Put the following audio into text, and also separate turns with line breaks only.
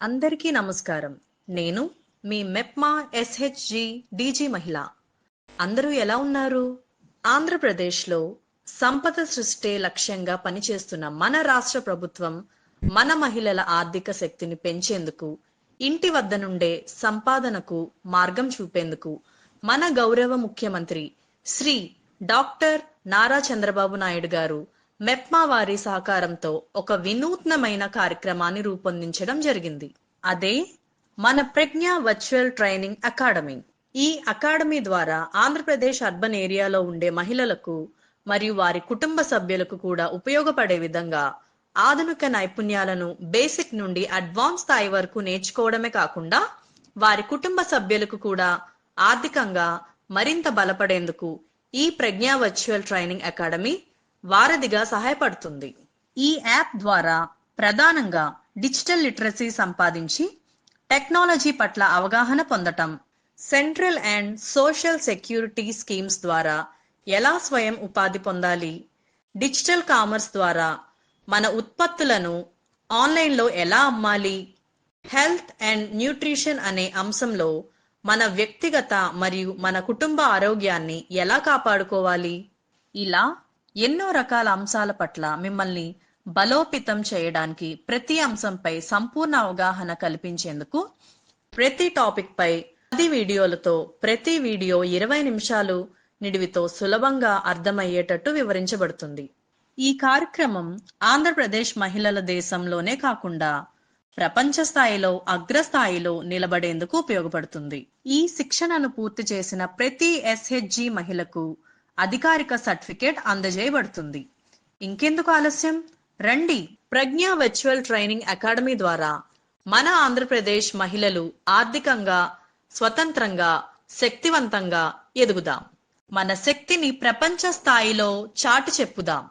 అందరికీ నమస్కారం. నేను మీ మెప్మా ఎస్హెచ్జి డీజీ మహిళ. అందరూ ఎలా ఉన్నారు? ఆంధ్రప్రదేశ్లో సంపద సృష్టి లక్ష్యంగా పనిచేస్తున్న మన రాష్ట్ర ప్రభుత్వం మన మహిళల ఆర్థిక శక్తిని పెంచేందుకు ఇంటి వద్ద నుండే సంపాదనకు మార్గం చూపేందుకు మన గౌరవ ముఖ్యమంత్రి శ్రీ డాక్టర్ నారా చంద్రబాబు నాయుడు గారు మెప్మా వారి సహకారంతో ఒక వినూత్నమైన కార్యక్రమాన్ని రూపొందించడం జరిగింది. అదే మన ప్రజ్ఞ వర్చువల్ ట్రైనింగ్ అకాడమీ. ఈ అకాడమీ ద్వారా ఆంధ్రప్రదేశ్ అర్బన్ ఏరియాలో ఉండే మహిళలకు మరియు వారి కుటుంబ సభ్యులకు కూడా ఉపయోగపడే విధంగా ఆధునిక నైపుణ్యాలను బేసిక్ నుండి అడ్వాన్స్ స్థాయి వరకు నేర్చుకోవడమే కాకుండా వారి కుటుంబ సభ్యులకు కూడా ఆర్థికంగా మరింత బలపడేందుకు ఈ ప్రజ్ఞా వర్చువల్ ట్రైనింగ్ అకాడమీ వారధిగా సహాయపడుతుంది. ఈ యాప్ ద్వారా ప్రధానంగా డిజిటల్ లిటరసీ సంపాదించి టెక్నాలజీ పట్ల అవగాహన పొందటం central and social security schemes ద్వారా ఎలా స్వయం ఉపాధి పొందాలి డిజిటల్ కామర్స్ ద్వారా మన ఉత్పత్తులను ఆన్లైన్లో ఎలా అమ్మాలి హెల్త్ అండ్ న్యూట్రిషన్ అనే అంశంలో మన వ్యక్తిగత మరియు మన కుటుంబ ఆరోగ్యాన్ని ఎలా కాపాడుకోవాలి? ఇలా ఎన్నో రకాల అంశాల పట్ల మిమ్మల్ని బలోపేతం చేయడానికి ప్రతి అంశంపై సంపూర్ణ అవగాహన కల్పించేందుకు ప్రతి టాపిక్ పై పది వీడియోలతో ప్రతి వీడియో ఇరవై నిమిషాలు నిడివితో సులభంగా అర్థమయ్యేటట్టు వివరించబడుతుంది. ఈ కార్యక్రమం ఆంధ్రప్రదేశ్ మహిళల దేశంలోనే కాకుండా ప్రపంచ స్థాయిలో అగ్రస్థాయిలో నిలబడేందుకు ఉపయోగపడుతుంది. ఈ శిక్షణను పూర్తి చేసిన ప్రతి ఎస్హెచ్జి మహిళకు అధికారిక సర్టిఫికేట్ అందజేయబడుతుంది. ఇంకెందుకు ఆలస్యం? రండి. ప్రజ్ఞా వర్చువల్ ట్రైనింగ్ అకాడమీ ద్వారా మన ఆంధ్రప్రదేశ్ మహిళలు ఆర్థికంగా స్వతంత్రంగా శక్తివంతంగా ఎదుగుదాం. మన శక్తిని ప్రపంచ స్థాయిలో చాటి చెప్పుదాం.